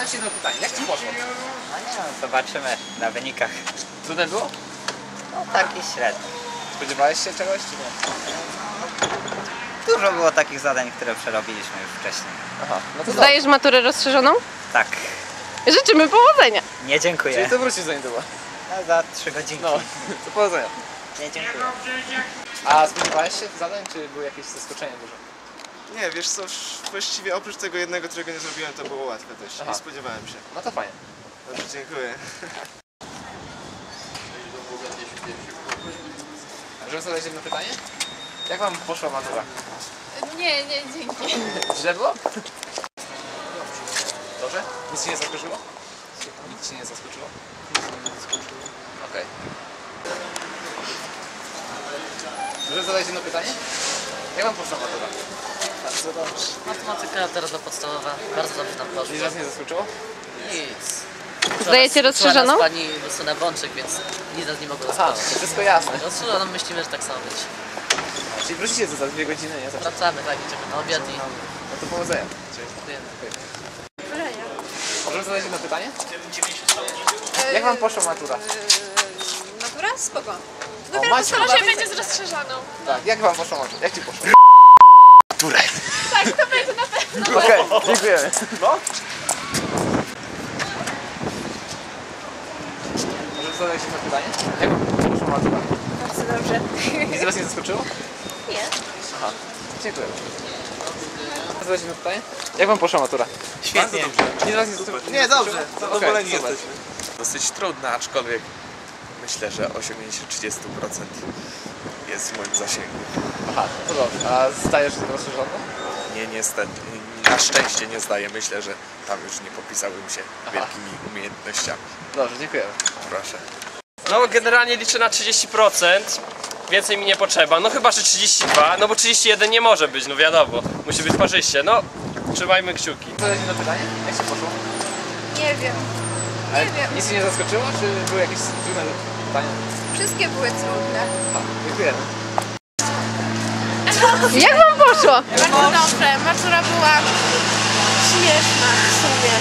jeszcze jedno pytanie. Jak ci poszło? No nie no, zobaczymy na wynikach. Trudne było? No taki średni. Spodziewałeś się czegoś, czy nie? Dużo było takich zadań, które przerobiliśmy już wcześniej. Aha, no to. Zdajesz maturę rozszerzoną? Tak. Życzymy powodzenia. Nie dziękuję. Czyli to wrócisz za niedługo. No, za trzy godzinki. No, to powodzenia. Nie dziękuję. A spodziewałeś się zadań, czy były jakieś zaskoczenia duże? Nie, wiesz co, właściwie oprócz tego jednego, którego nie zrobiłem, to było łatwe też. Aha. Nie spodziewałem się. No to fajnie. Dobrze, dziękuję. Możemy zadać jedno pytanie? Jak wam poszła matura? Nie, nie, dzięki. Źle było? Dobrze? Nic ci nie zaskoczyło? Nic ci nie zaskoczyło? Okej. Możemy zadać jedno pytanie? Jak wam poszła matura? Matematyka teraz do podstawowa. Bardzo dobrze nam poszło. Nic was nie zaskoczyło? Nic. Zdajecie rozszerzoną? nas pani Lucyna Bączek, więc nic nas nie mogło zaskoczyć. wszystko jasne. Rozszerzoną myślimy, że tak samo być. Czyli wrócicie za dwie godziny, nie? Zawsze. Wracamy, tak, idziemy na obiad i No to powodzenia. Cześć. dziękujemy. Możemy zadać jedno pytanie? Jak wam poszła matura? Matura? Spoko. Dopiero postaram się chyba- będzie z rozszerzoną. Tak, jak wam poszła matura? Jak ci poszło? Tak, to będzie na pewno. Okej, dziękujemy. No? Możemy zadać jedno pytanie? Jak wam poszła matura? Bardzo dobrze. Nic was nie zaskoczyło? Nie. Aha, dziękuję. Zadać jedno pytanie? Jak wam poszła matura? Świetnie. Nic was nie zaskoczyło? Nie, dobrze. Zadowoleni super. jesteśmy. dosyć trudna, aczkolwiek myślę, że osiągnięcie 30% jest w moim zasięgu. Aha, to dobrze. A zdajesz rozszerzoną? Nie, niestety, na szczęście nie zdaję. Myślę, że tam już nie popisałbym się wielkimi umiejętnościami. Dobrze, dziękujemy. Proszę. No generalnie liczę na 30%. Więcej mi nie potrzeba. No chyba, że 32, no bo 31 nie może być, no wiadomo. Musi być parzyście. No, trzymajmy kciuki. Zadać jedno pytanie? Jak się poszło? Nie wiem. Ale Nie wiem. Nic się nie zaskoczyło, czy były jakieś trudne pytania? Wszystkie były trudne. A, dziękujemy. Jak wam poszło? Bardzo dobrze. Matura była śmieszna w sumie.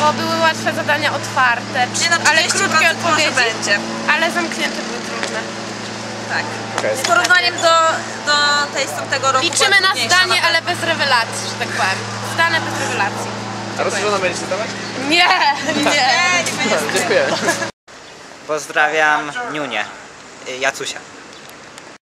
Bo były łatwe zadania otwarte, ale krótkie odpowiedzi, będzie. ale zamknięte były trudne. Okej. Z porównaniem do, do tej z tamtego roku. Liczymy była na trudniejsza zdanie, ale bez rewelacji, że tak powiem. Zdane bez rewelacji. A rozszerzoną będziecie dawać? Nie, nie. Nie, nie będzie. Dziękujemy. Pozdrawiam Niunię. y, Jacusia.